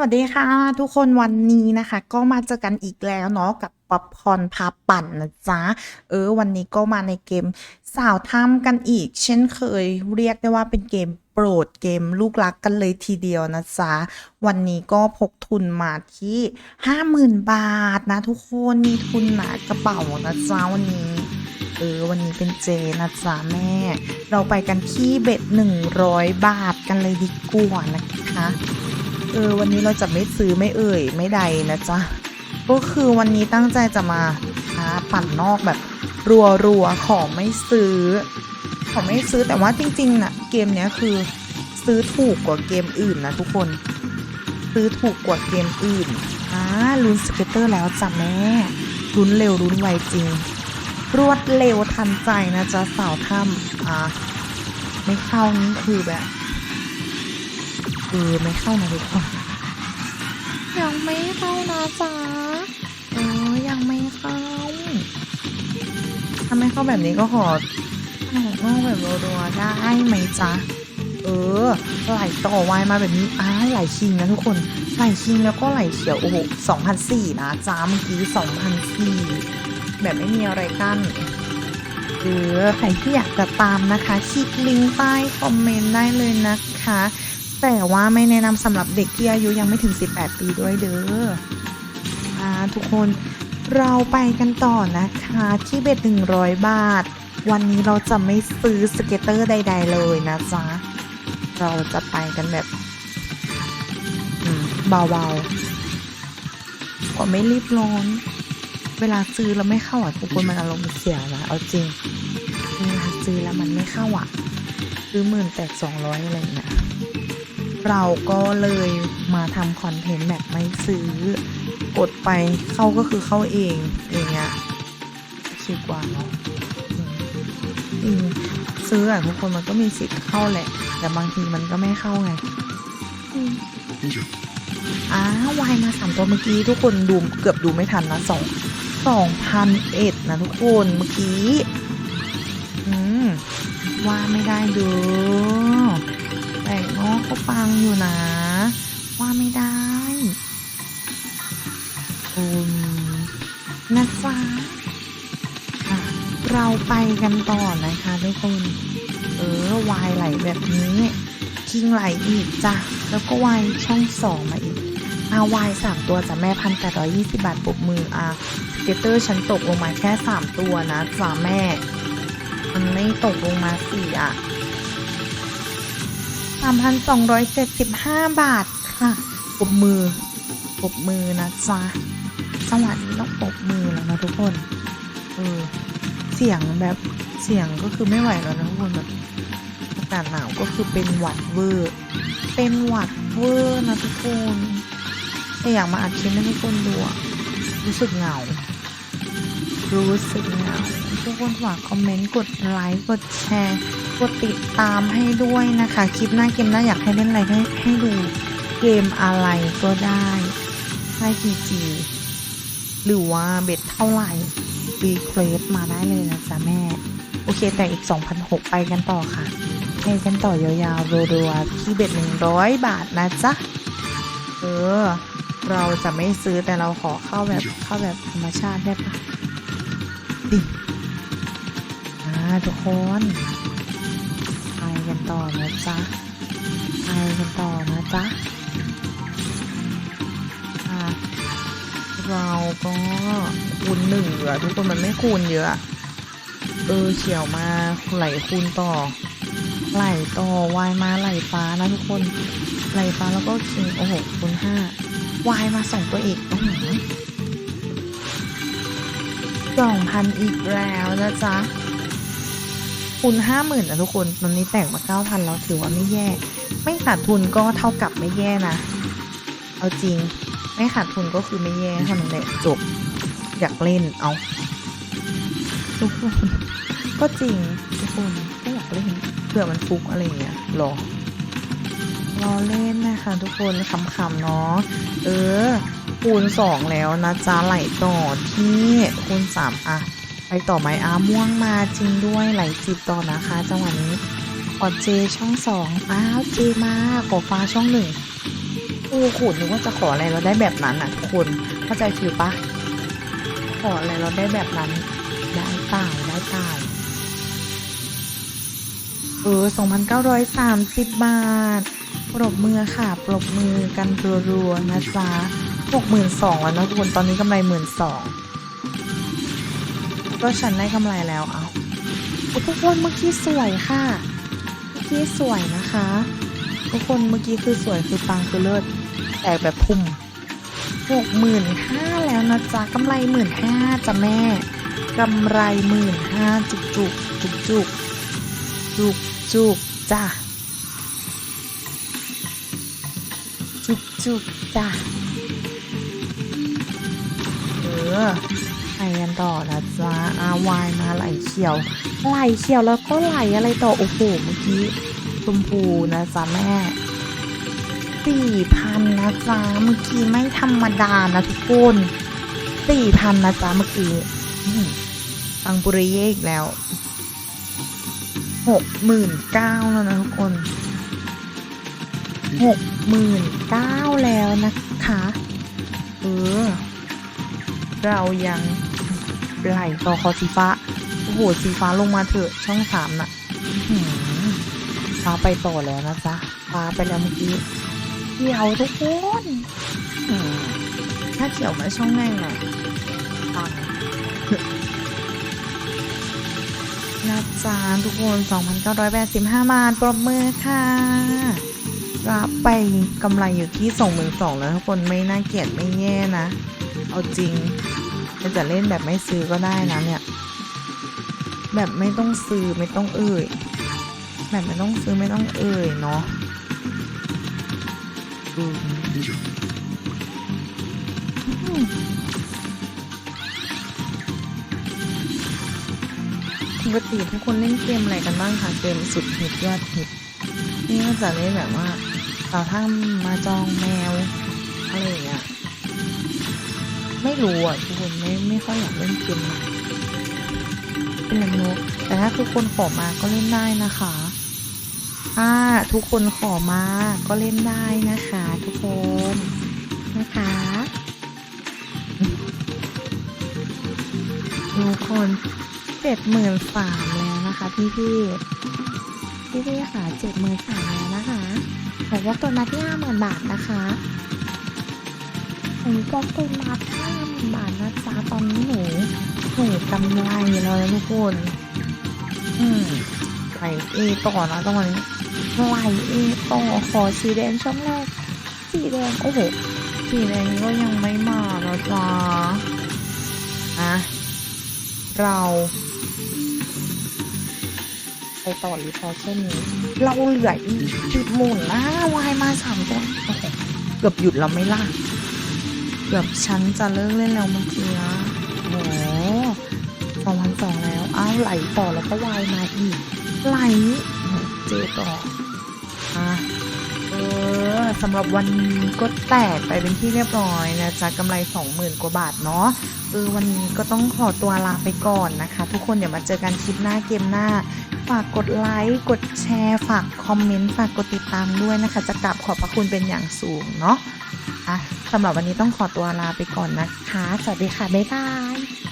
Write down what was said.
วัสดีค่ะ ทุกคนวันนี้นะคะ ก็มาเจอกันอีกแล้วเนาะกับป๊อปคอนพาปั่นนะจ๊ะ เออ วันนี้ก็มาในเกมสาวถ้ำกันอีก เช่นเคยเรียกได้ว่าเป็นเกมโปรดเกมลูกรักกันเลยทีเดียวนะจ๊ะ วันนี้ก็พกทุนมาที่ห้าหมื่นบาทนะทุกคนมีทุนหนากระเป๋านะจ๊ะวันนี้เออวันนี้เป็นเจนะจ๊ะแม่ เราไปกันที่เบ็ดหนึ่งร้อยบาทกันเลยดีกว่านะคะ เออวันนี้เราจะไม่ซื้อไม่เอ่ยไม่ใดนะจ๊ะก็คือวันนี้ตั้งใจจะมาหาปั่นนอกแบบรัวรัวๆขอไม่ซื้อ ขอไม่ซื้อแต่ว่าจริงๆนะเกมเนี้ยคือซื้อถูกกว่าเกมอื่นนะทุกคน ซื้อถูกกว่าเกมอื่นอ่าลุ้นสเก็ตเตอร์แล้วจ้ะแม่ลุ้นเร็วลุ้นไวจริง รวดเร็วทันใจนะจ๊ะสาวถ้ำอ่าไม่เข้านี่คือแบบ เออไม่เข้านะทุกคนยังไม่เข้านะจ๊ะเออยังไม่เข้า ถ้าไม่เข้าแบบนี้ก็ขอขอเข้าแบบรัวๆได้ไหมจ๊ะ เออ ไหลต่อวายมาแบบนี้อ้าวไหลคิงนะทุกคน ไหลคิงแล้วก็ไหลเขียว โอ้โหสองพันสี่นะจ้าเมื่อกี้สองพันสี่แบบไม่มีอะไรกั้นหรือใครที่อยากจะตามนะคะ คลิกลิงก์ใต้คอมเมนต์ได้เลยนะคะ แต่ว่าไม่แนะนำสำหรับเด็กที่อายุยังไม่ถึง 18 ปีด้วยเด้ออทุกคนเราไปกันต่อนะคะที่เบ็ด100 บาท วันนี้เราจะไม่ซื้อสเก็ตเตอร์ใด ๆ เลยนะจ๊ะ เราจะไปกันแบบเบาๆก็ไม่รีบร้อน เวลาซื้อแล้วไม่เข้าอะทุกคนมันอารมณ์เสียนะเอาจริงเวลาซื้อแล้วมันไม่เข้าอะซื้อหมื่นแปดสองร้อยอะไรอย่างเงี้ย เราก็เลยมาทำคอนเทนต์แบบไม่ซื้อ กดไปเข้าก็คือเข้าเองอย่างเงี้ยคิดกว่าเนาะอืมอืมซื้ออะทุกคนมันก็มีสิทธิ์เข้าแหละ แต่บางทีมันก็ไม่เข้าไงอืมอ้าวายมาสามตัวเมื่อกี้ทุกคนดูเกือบดูไม่ทันนะสองสองพันเอ็ดนะทุกคนเมื่อกี้ อืม ว่าไม่ได้เด้ อแต่งอกก็ปังอยู่นะ ว่าไม่ได้อืมนะจ๊ะเราไปกันต่อนะคะทุกคน เออวายไหลแบบนี้ คิงไหลอีกจ้ะ แล้วก็วายช่องสองมาอีกอาวายสามตัวจ้ะแม่พันแปดร้อยยี่สิบาทปรบมืออะสเกตเตอร์ฉันตกลงมาแค่สามตัวนะจ้ะแม่ มันไม่ตกลงมาสี่อะ 3,275 บาทค่ะปบมือปบมือนะจ๊ะจังหวะนี้ต้องปบมือแล้วนะทุกคน เออ เสียงแบบเสียงก็คือไม่ไหวแล้วนะทุกคนแบบอากาศหนาวก็คือเป็นหวัดเวอร์ เป็นหวัดเวอร์นะทุกคนแต่อยากมาอัดคลิปให้ทุกคนดูรู้สึกเหงา รู้สึกเหงาทุกคนฝากคอมเมนต์กดไลค์กดแชร์ กดติดตามให้ด้วยนะคะ คลิปหน้าเกมหน้าอยากให้เล่นอะไรให้ให้ดูเกมอะไรก็ได้ได้จีจีหรือว่าเบ็ดเท่าไหร่รีเควสมาได้เลยนะจ๊ะแม่ โอเคแต่อีก 2,006 ไปกันต่อค่ะ ให้กันต่อยาวๆรัวๆที่เบ็ด 100 บาทนะจ๊ะ เออ เราจะไม่ซื้อแต่เราขอเข้าแบบเข้าแบบธรรมชาติได้ปะดิอ่าทุกคน ต่อนะจ๊ะไปกันต่อนะจ๊ะอะเราก็คูณหนึ่งเหรอทุกคนมันไม่คูณเยอะ เออเฉียวมาไหลคูณต่อ ไหลต่อวายมาไหลฟ้านะทุกคน ไหลฟ้าแล้วก็คิงโอ้โหคูณห้าวายมาสองตัวอีกโอ้โหสองพันอีกแล้วนะจ๊ะ คูณห้าหมื่นนะทุกคนตอนนี้แตกมาเก้าพันแล้วถือว่าไม่แย่ ไม่ขาดทุนก็เท่ากับไม่แย่นะ เอาจริง ไม่ขาดทุนก็คือไม่แย่เท่านั้นแหละจบ อยากเล่นเอาทุกคนก็จริงทุกคนก็อยากเล่นเผื่อมันฟุกอะไรอย่างเงี้ยรอรอเล่นนะคะทุกคนขำๆเนาะเออคูณสองแล้วนะจ๊ะไหลต่อที่คูณสามอะ ไปต่อไหมอาม่วงมาจริงด้วยไหลจีบต่อนะคะจังหวะนี้ขอเจช่องสองอ้าวเจมาขอฟ้าช่องหนึ่งโอ้โหนึกว่าจะขออะไรเราได้แบบนั้นอะทุกคนเข้าใจฟิลปะขออะไรเราได้แบบนั้นได้เปล่าได้เปล่าเออสองพันเก้าร้อยสามสิบบาท ปรบมือค่ะ ปรบมือกันรัวๆนะจ๊ะหกหมื่นสองแล้วนะทุกคนตอนนี้กำไรหมื่นสอง ก็ฉันได้กำไรแล้วเอาโอ้ทุกคนเมื่อกี้สวยค่ะ เมื่อกี้สวยนะคะ ทุกคนเมื่อกี้คือสวยคือปังคือเลิศแตกแบบพุ่มหกหมื่นห้าแล้วนะจ๊ะกำไรหมื่นห้าจ้ะแม่กำไรหมื่นห้าจุกจุกจุกจุกจุกจุกจ้ะจุกจุกจ้ะเออาวายมาไหลเขียว ไหลเขียวแล้วก็ไหลอะไรต่อ โอ้โหเมื่อกี้ชมพูนะจ๊ะแม่สี่พันนะจ๊ะเมื่อกี้ไม่ธรรมดานะทุกคนสี่พันนะจ๊ะเมื่อกี้ฟังปุริเยอีกแล้วหกหมื่นเก้าแล้วนะทุกคนหกหมื่นเก้าแล้วนะคะ เออ เรายัง ไหลต่อคอสีฟ้า โอ้โห สีฟ้าลงมาเถอะ ช่องสามน่ะฟ้าไปต่อแล้วนะจ๊ะฟ้าไปแล้วเมื่อกี้เขียวทุกคนถ้าเขียวมาช่องแรกน่ะปังนะจ๊ะทุกคน 2,985 บาท ปรบมือค่ะรับไปกำไรอยู่ที่ 22,000แล้วทุกคนไม่น่าเกลียดไม่แย่นะ เอาจริง มันจะเล่นแบบไม่ซื้อก็ได้นะเนี่ย แบบไม่ต้องซื้อไม่ต้องเอ่ย แบบไม่ต้องซื้อไม่ต้องเอ่ยเนาะอืมปกติทุกคนเล่นเกมอะไรกันบ้างคะเกมสุดฮิตยอดฮิตนี่ก็จะเล่นแบบว่าต่อทั้งมาจองแมวอะไรอย่างเงี้ย ไม่รู้อะทุกคนไม่ไม่ค่อยอยากเล่นเกมใหม่เป็นอะไรไม่รู้แต่ถ้าทุกคนขอมาก็เล่นได้นะคะถ้าทุกคนขอมาก็เล่นได้นะคะ ทุกคนนะคะทุกคนเจ็ดหมื่นสามแล้วนะคะ พี่พี่พี่พี่ค่ะเจ็ดหมื่นสามแล้วนะคะบอกว่าตัวมาที่ห้าหมื่นบาทนะคะ ผมก็เป็นมาห้านบาทนะจ๊ะตอนนี้หนูหนูกำไรเลยทุกคน อืมไหลเอต่อนะตรงนี้ไหลเอต่อขอสีแดงช่องแรก สีแดงโอ้โหสีแดงก็ยังไม่มานะจ๊ะอะเราไปต่อหรือพอแค่นนี้ เราเหลืออีกจุดหมุนนะวายมาสามตัวเกือบหยุดแล้วไม่ล่ะ เกือบฉันจะเลิกเล่นแล้วเมื่อกี้นะโอ้สองพันสองแล้ว อ้าวไหลต่อแล้วก็วายมาอีก ไหล เจต่ออะเออสำหรับวันนี้ก็แตกไปเป็นที่เรียบร้อยนะจ๊ะกำไรสองหมื่นกว่าบาทเนาะเออวันนี้ก็ต้องขอตัวลาไปก่อนนะคะ ทุกคนเดี๋ยวมาเจอกันคลิปหน้าเกมหน้า ฝากกดไลค์ กดแชร์ ฝากคอมเมนต์ ฝากกดติดตามด้วยนะคะ จะกลับขอบพระคุณเป็นอย่างสูงเนาะ อะสำหรับวันนี้ต้องขอตัวลาไปก่อนนะคะ สวัสดีค่ะ บ๊ายบาย